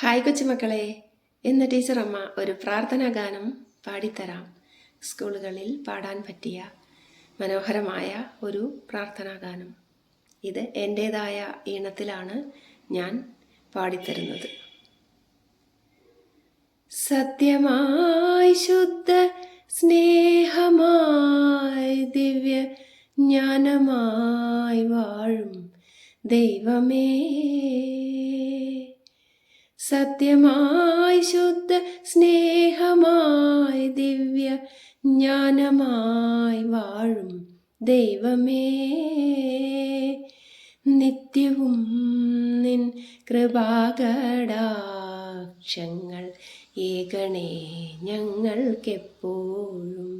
Hi കൊച്ചുമക്കളെ. ഇന്ന് teacher അമ്മ ഒരു പ്രാർത്ഥനാ ഗാനം പാടിത്തരാം. സ്കൂളുകളിൽ പാടാൻ പറ്റിയ മനോഹരമായ ഒരു പ്രാർത്ഥനാ ഗാനം. ഇത് എന്റേതായ ഈണത്തിലാണ് ഞാൻ പാടിത്തരുന്നത്. സത്യമായി ശുദ്ധ സ്നേഹമായി ദിവ്യ ജ്ഞാനമായി വാഴും ദൈവമേ. സത്യമായി ശുദ്ധ സ്നേഹമായി ദിവ്യ ജ്ഞാനമായി വാഴും ദൈവമേ. നിത്യവും നിൻ കൃപാകടാക്ഷങ്ങൾ ഏകണേ ഞങ്ങൾക്കെപ്പോഴും.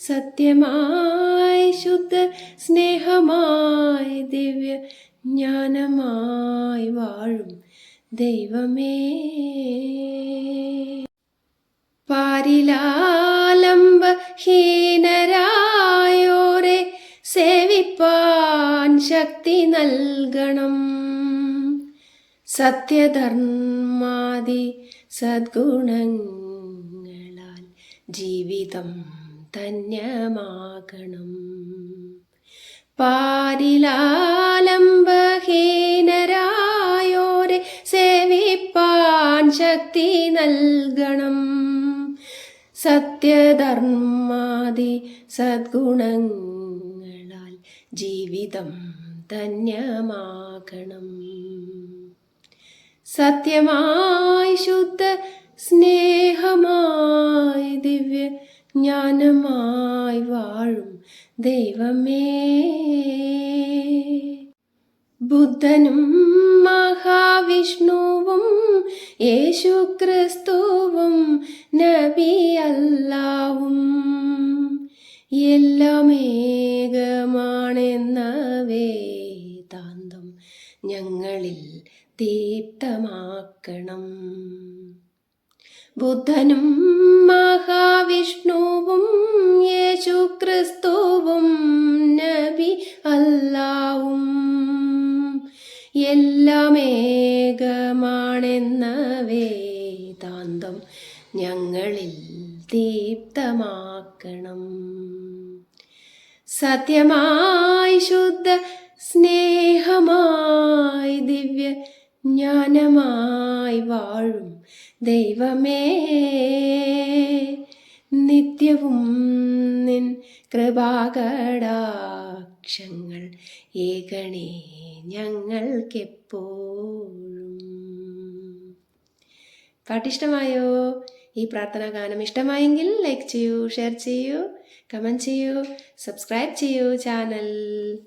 സത്യമായി ശുദ്ധ സ്നേഹമായി ദിവ്യ ജ്ഞാനമായി വാഴും ദൈവമേ. പാരിലാലംബഹീനരായോരെ സേവിപ്പാൻ ശക്തി നൽകണം. സത്യധർമാതി സദ്ഗുണങ്ങളാൽ ജീവിതം ധന്യമാകണം. പാരിലാലംബഹീനരായോരെ ശക്തി നൽകണം. സത്യധർമാതി സദ്ഗുണങ്ങളാൽ ജീവിതം ധന്യമാകണം. സത്യമായി ശുദ്ധ സ്നേഹമായി ദിവ്യ ജ്ഞാനമായി വാഴും ദൈവമേ. ബുദ്ധനും മഹാവിഷ്ണുവും യേശുക്രിസ്തുവും നബി അല്ലാവും. എല്ലാം ഏകമാണെന്ന വേദാന്തം ഞങ്ങളിൽ ദീപ്തമാക്കണം ബുദ്ധനും മഹാവിഷ്ണുവും യേശു നബി ഏകമാണെന്ന വേദാന്തം ഞങ്ങളിൽ ദീപ്തമാക്കണം. സത്യമായി ശുദ്ധ സ്നേഹമായി ദിവ്യ ജ്ഞാനമായി വാഴും ദൈവമേ. നിത്യവും നിൻ കൃപാകടാക്ഷങ്ങൾ ഏകണേ ഞങ്ങൾക്കെപ്പോഴും. പാട്ടിഷ്ടമായോ? ഈ പ്രാർത്ഥനാ ഗാനം ഇഷ്ടമായെങ്കിൽ ലൈക്ക് ചെയ്യൂ ഷെയർ ചെയ്യൂ കമന്റ് ചെയ്യൂ സബ്സ്ക്രൈബ് ചെയ്യൂ ചാനൽ.